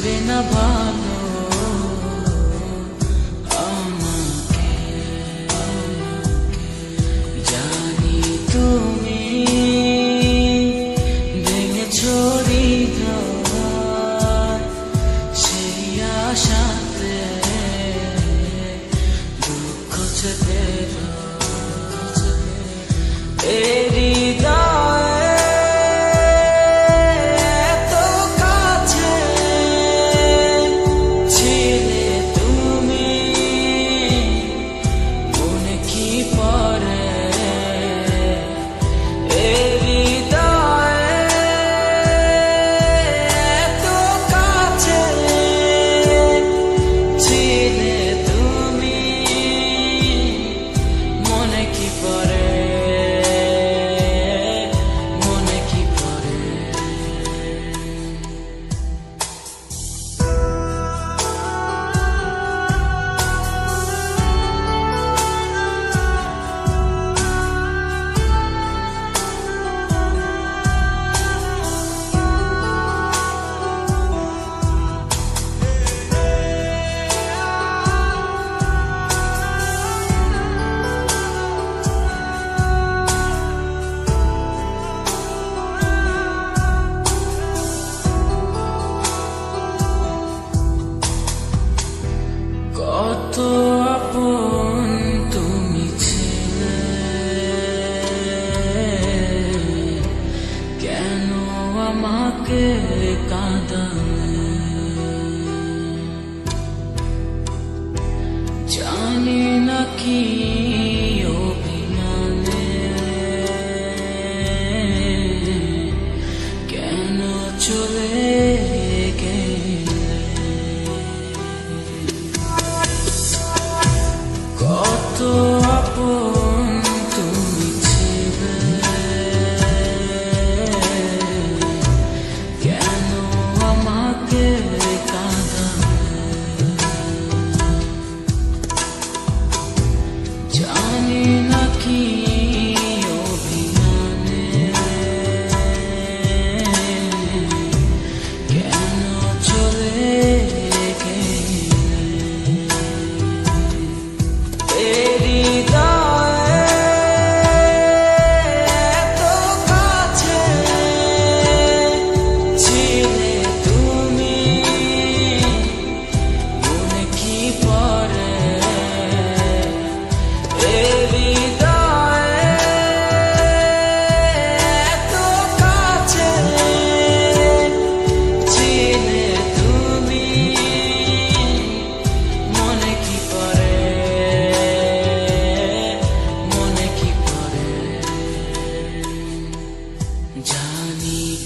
বাসবে না ভালো। আমাকে জানি তুমি ভেঙে ছড়ি সেই আশাতে দুঃখ চেপে এড়িয়ে আমাকে কাঁদায়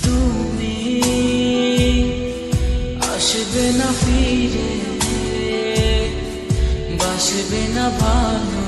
তুমি আসবে না ফিরে বাসবে না ভালো